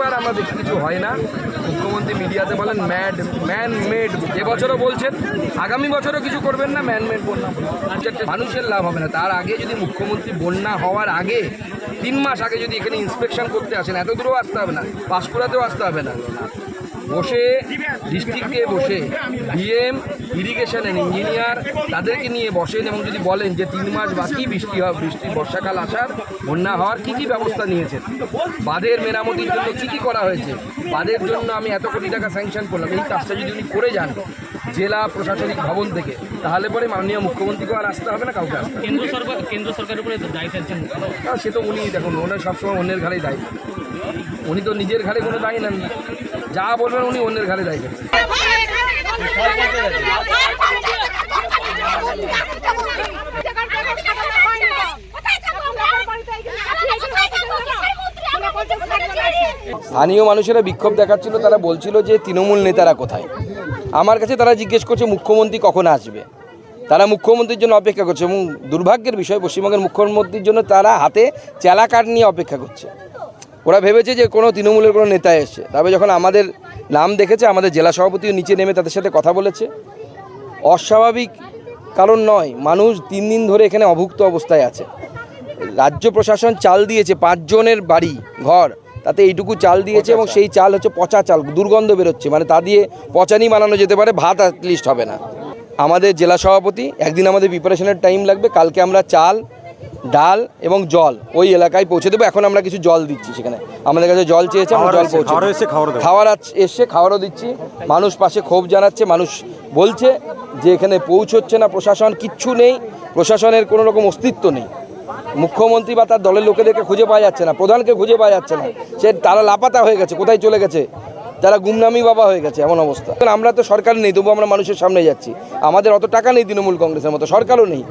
ব্যাপার আমরা দেখি কিছু হয় না। মুখ্যমন্ত্রী মিডিয়াতে বলেন ম্যাড ম্যান মেড এবছরও বলছেন, আগামী বছরও কিছু করবেন না ম্যান মেড বন্যা। মানুষের লাভ হবে না। তার আগে যদি মুখ্যমন্ত্রী বন্যা হওয়ার আগে তিন মাস আগে যদি এখানে ইন্সপেকশন করতে আসেন, এত দূরেও আসতে হবে না। পাঁশকুড়াতেও আসতে হবে না। বসে ডিস্ট্রিক্টে বসে ডিএম অ্যান্ড ইঞ্জিনিয়ার তাদেরকে নিয়ে বসেন এবং যদি বলেন যে তিন মাস বাকি বৃষ্টি হয় বৃষ্টি বর্ষাকাল আসার বন্যা হওয়ার কী কী ব্যবস্থা নিয়েছেন? বাঁধের মেরামতির জন্য কী কী করা হয়েছে? বাঁধের জন্য আমি এত কোটি টাকা স্যাংশন করলাম। এই কাজটা যদি উনি করে যান জেলা প্রশাসনিক ভবন থেকে তাহলে পরে মাননীয় মুখ্যমন্ত্রীকে আর আসতে হবে না কাউকে আসতে কেন্দ্র সরকার কেন্দ্র সরকারের উপরে দায়ী ফেলছেন সে তো উনি দেখুন ওনার সবসময় অন্যের ঘাড়েই দায়ী। উনি তো নিজের ঘাড়ে কোনো দায়ী নেন না। যা বলবেন উনি অন্যের ঘাড়ে দায়ী স্থানীয় মানুষেরা বিক্ষোভ দেখাচ্ছিল, তারা বলছিল যে তৃণমূল নেতারা কোথায়? আমার কাছে তারা জিজ্ঞেস করছে, মুখ্যমন্ত্রী কখন আসবে? তারা মুখ্যমন্ত্রীর জন্য অপেক্ষা করছে এবং দুর্ভাগ্যের বিষয়, পশ্চিমবঙ্গের মুখ্যমন্ত্রীর জন্য তারা হাতে চেলা কাঠ নিয়ে অপেক্ষা করছে। ওরা ভেবেছে যে কোনো তৃণমূলের কোনো নেতা এসছে। তবে যখন আমাদের নাম দেখেছে আমাদের জেলা সভাপতিও নিচে নেমে তাদের সাথে কথা বলেছে। অস্বাভাবিক কারণ নয় মানুষ তিন দিন ধরে এখানে অভুক্ত অবস্থায় আছে। রাজ্য প্রশাসন চাল দিয়েছে পাঁচজনের বাড়ি ঘর তাতে এইটুকু চাল দিয়েছে এবং সেই চাল হচ্ছে পচা চাল দুর্গন্ধ বেরোচ্ছে। মানে তা দিয়ে পচানি বানানো যেতে পারে ভাত লিস্ট হবে না। আমাদের জেলা সভাপতি একদিন আমাদের প্রিপারেশনের টাইম লাগবে কালকে আমরা চাল ডাল এবং জল ওই এলাকায় পৌঁছে দেবো। এখন আমরা কিছু জল দিচ্ছি সেখানে। আমাদের কাছে জল চেয়েছে আমরা জল পৌঁছে। খাওয়ার এসছে খাওয়ারও দিচ্ছি। মানুষ পাশে ক্ষোভ জানাচ্ছে মানুষ বলছে যে এখানে পৌঁছচ্ছে না প্রশাসন কিচ্ছু নেই। প্রশাসনের কোনো রকম অস্তিত্ব নেই। মুখ্যমন্ত্রী বা তার দলের লোকেদেরকে খুঁজে পাওয়া যাচ্ছে না প্রধানকে খুঁজে পাওয়া যাচ্ছে না। সে তারা লাপাতা হয়ে গেছে কোথায় চলে গেছে? তারা গুমনামি বাবা হয়ে গেছে এমন অবস্থা। আমরা তো সরকার নেই তবু আমরা মানুষের সামনে যাচ্ছি। আমাদের অত টাকা নেই তৃণমূল কংগ্রেসের মতো সরকারও নেই।